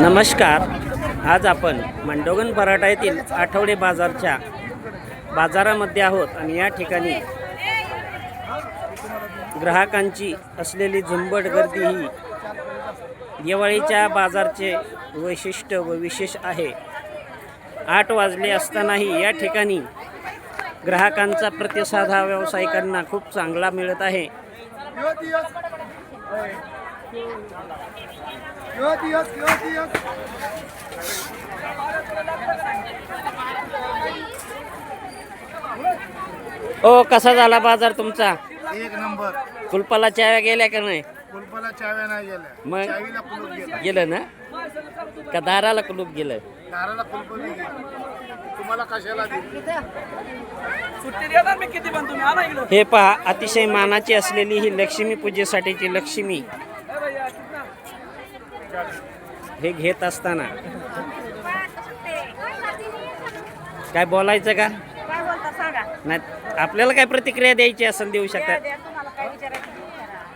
नमस्कार. आज आपण मंडोगन पराठा येथील आठवडे बाजारच्या बाजारामध्ये आहोत आणि या ठिकाणी ग्राहकांची असलेली झुंबड गर्दी ही दिवाळीच्या बाजारचे वैशिष्ट्य व विशेष आहे. आठ वाजले असतानाही या ठिकाणी ग्राहकांचा प्रतिसाद हा व्यावसायिकांना खूप चांगला मिळत आहे. ओ कसा झाला बाजार तुमचा? एक नंबर. कुलपाला चाव्या गेल्या का नाही? कुलपाला चाव्या नाही गेल्या. मग? चावीला कुलूप गेला. गेलं ना? का दाराला कुलूप गेलं? दाराला कुलप गेली. तुम्हाला कशाला दिली? हे पहा अतिशय मानाची असलेली ही लक्ष्मी पूजेसाठीची लक्ष्मी. हे घेत असताना. काय बोलायचं का? नाही आपल्याला काय प्रतिक्रिया द्यायची असेल देऊ शकतात